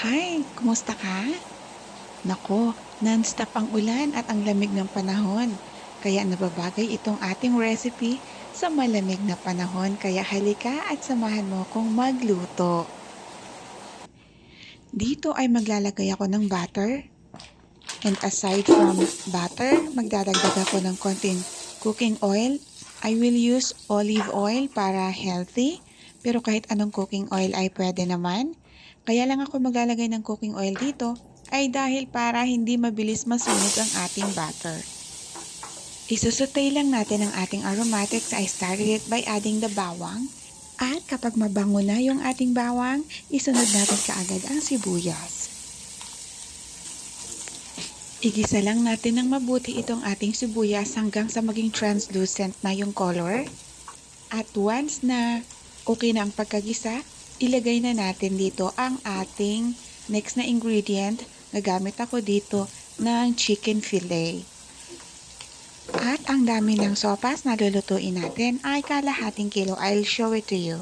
Hi, kumusta ka? Nako, non-stop ang ulan at ang lamig ng panahon. Kaya nababagay itong ating recipe sa malamig na panahon. Kaya halika at samahan mo kong magluto. Dito ay maglalagay ako ng butter. And aside from butter, magdadagdag ako ng konting cooking oil. I will use olive oil para healthy. Pero kahit anong cooking oil ay pwede naman. Kaya lang ako maglalagay ng cooking oil dito ay dahil para hindi mabilis masunog ang ating butter. Isusutay lang natin ang ating aromatics. I started it by adding the bawang. At kapag mabango na yung ating bawang, isunod natin kaagad ang sibuyas. Igisa lang natin ng mabuti itong ating sibuyas hanggang sa maging translucent na yung color. At once na okay na ang pagkagisa, ilagay na natin dito ang ating next na ingredient. Nagamit ako dito ng chicken fillet. At ang dami ng sopas na lulutuin natin ay kalahating kilo. I'll show it to you.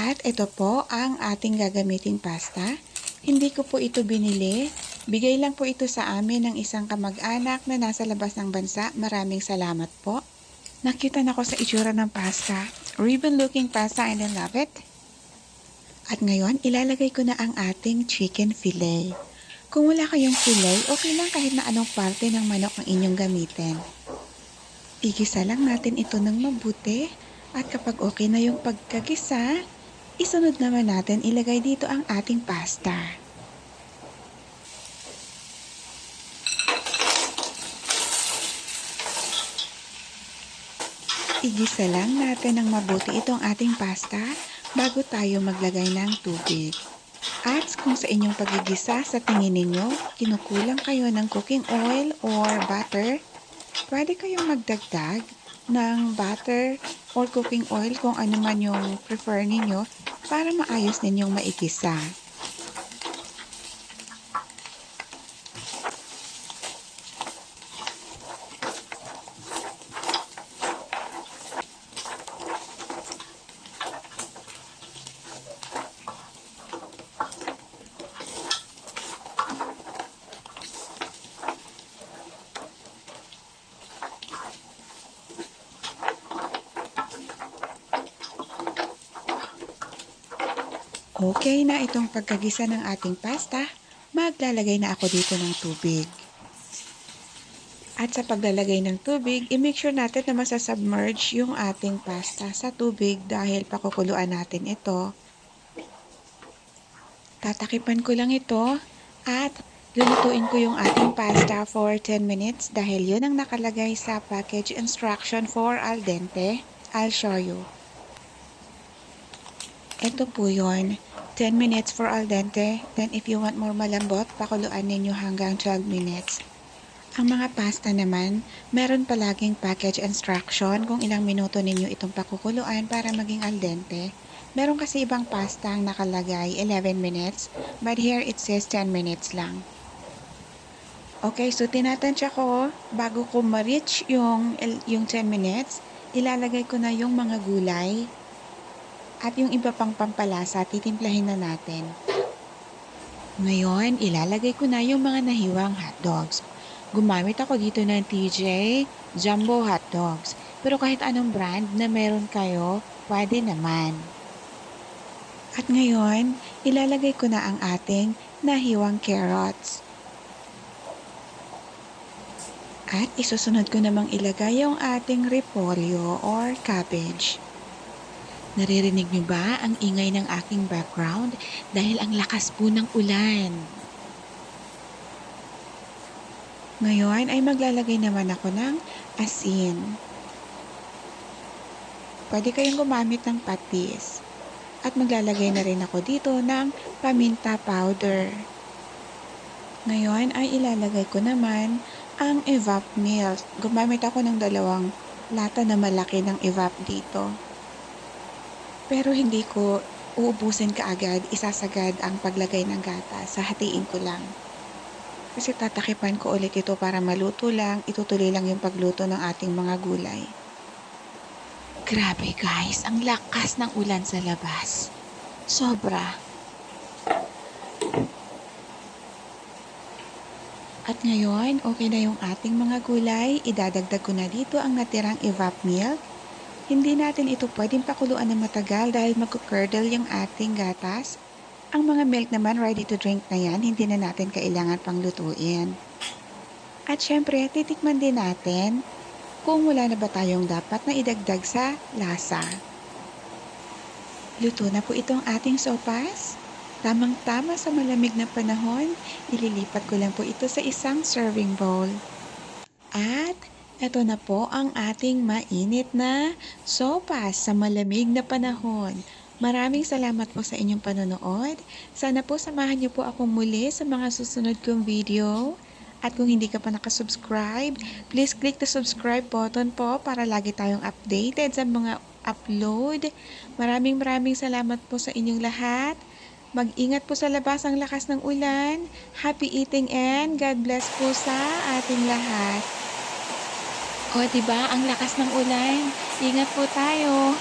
At ito po ang ating gagamiting pasta. Hindi ko po ito binili. Bigay lang po ito sa amin ng isang kamag-anak na nasa labas ng bansa. Maraming salamat po. Nakita na ko sa itsura ng pasta. Ribbon looking pasta and I love it. At ngayon, ilalagay ko na ang ating chicken fillet. Kung wala kayong fillet, okay lang kahit na anong parte ng manok ang inyong gamitin. Igisa lang natin ito ng mabuti at kapag okay na yung pagkagisa, isunod naman natin ilagay dito ang ating pasta. Igisa lang natin ng mabuti itong ating pasta bago tayo maglagay ng tubig. At kung sa inyong pagigisa sa tingin ninyo, kinukulang kayo ng cooking oil or butter, pwede kayong magdagdag ng butter or cooking oil kung ano man yung prefer ninyo para maayos ninyong maigisa. Okay na itong pagkagisa ng ating pasta, maglalagay na ako dito ng tubig. At sa paglalagay ng tubig, i-make sure natin na masasubmerge yung ating pasta sa tubig dahil pakukuluan natin ito. Tatakipan ko lang ito at lulutuin ko yung ating pasta for 10 minutes dahil yun ang nakalagay sa package instruction for al dente. I'll show you. Ito po yun. 10 minutes for al dente. Then if you want more malambot, pakuluan ninyo hanggang 12 minutes. Ang mga pasta naman, meron palaging package instruction kung ilang minuto ninyo itong pakukuluan para maging al dente. Meron kasi ibang pasta ang nakalagay 11 minutes, but here it says 10 minutes lang. Okay, so tinatansya ko, bago ko ma-reach yung, yung 10 minutes, ilalagay ko na yung mga gulay at yung iba pang pampalasa, titimplahin na natin. Ngayon, ilalagay ko na yung mga nahiwang hotdogs. Gumamit ako dito ng TJ Jumbo Hot Dogs. Pero kahit anong brand na meron kayo, pwede naman. At ngayon, ilalagay ko na ang ating nahiwang carrots. At isusunod ko namang ilagay yung ating repolyo or cabbage. Naririnig niyo ba ang ingay ng aking background dahil ang lakas po ng ulan? Ngayon ay maglalagay naman ako ng asin. Pwede kayong gumamit ng patis. At maglalagay na rin ako dito ng paminta powder. Ngayon ay ilalagay ko naman ang evap milk. Gumamit ako ng dalawang lata na malaki ng evap dito. Pero hindi ko uubusin kaagad, isasagad ang paglagay ng gata, sa hatiin ko lang. Kasi tatakipan ko ulit ito para maluto lang, itutuloy lang yung pagluto ng ating mga gulay. Grabe guys, ang lakas ng ulan sa labas. Sobra. At ngayon, okay na yung ating mga gulay. Idadagdag ko na dito ang natirang evap milk hindi natin ito pwedeng pakuluan ng matagal dahil magkukurdle yung ating gatas. Ang mga milk naman ready to drink na yan, hindi na natin kailangan pang lutuin. At syempre, titikman din natin kung wala na ba tayong dapat na idagdag sa lasa. Luto na po itong ating sopas. Tamang-tama sa malamig na panahon, ililipat ko lang po ito sa isang serving bowl. At eto na po ang ating mainit na sopas sa malamig na panahon. Maraming salamat po sa inyong panonood. Sana po samahan niyo po ako muli sa mga susunod kong video. At kung hindi ka pa nakasubscribe, please click the subscribe button po para lagi tayong updated sa mga upload. Maraming maraming salamat po sa inyong lahat. Mag-ingat po sa labas ang lakas ng ulan. Happy eating and God bless po sa ating lahat. O, diba? Ang lakas ng ulan. Ingat po tayo.